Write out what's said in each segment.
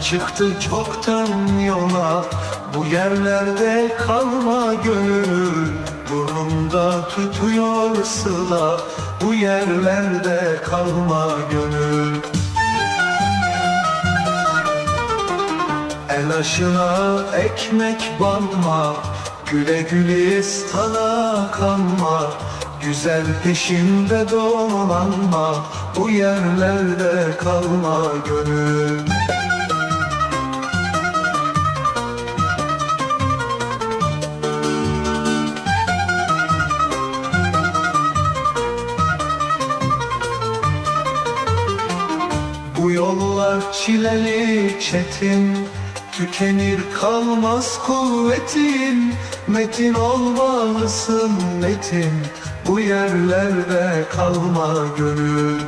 çıktı çoktan yola Bu yerlerde kalma gönül. Burnumda tutuyor sıla Bu yerlerde kalma gönül. El aşına ekmek banma Güle gülistana kanma Güzel peşinde dolanma Bu yerlerde kalma gönül. Bu yollar çileli çetin Tükenir kalmaz kuvvetin. Metin olmalısın metin. Bu yerlerde kalma gönül.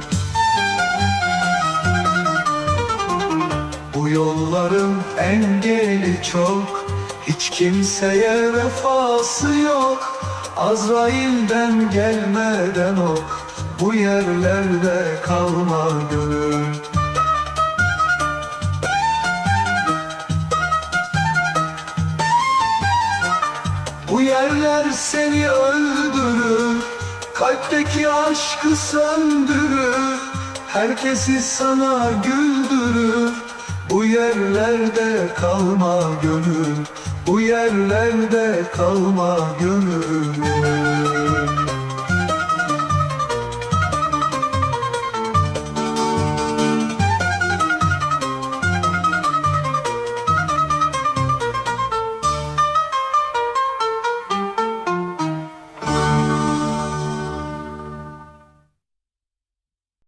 Bu yolların engeli çok. Hiç kimseye vefası yok. Azrail'den gelmeden ok. Bu yerlerde kalma gönül Bu yerler seni öldürür Kalpteki aşkı söndürür Herkesi sana güldürür. Bu yerlerde kalma gönül Bu yerlerde kalma gönül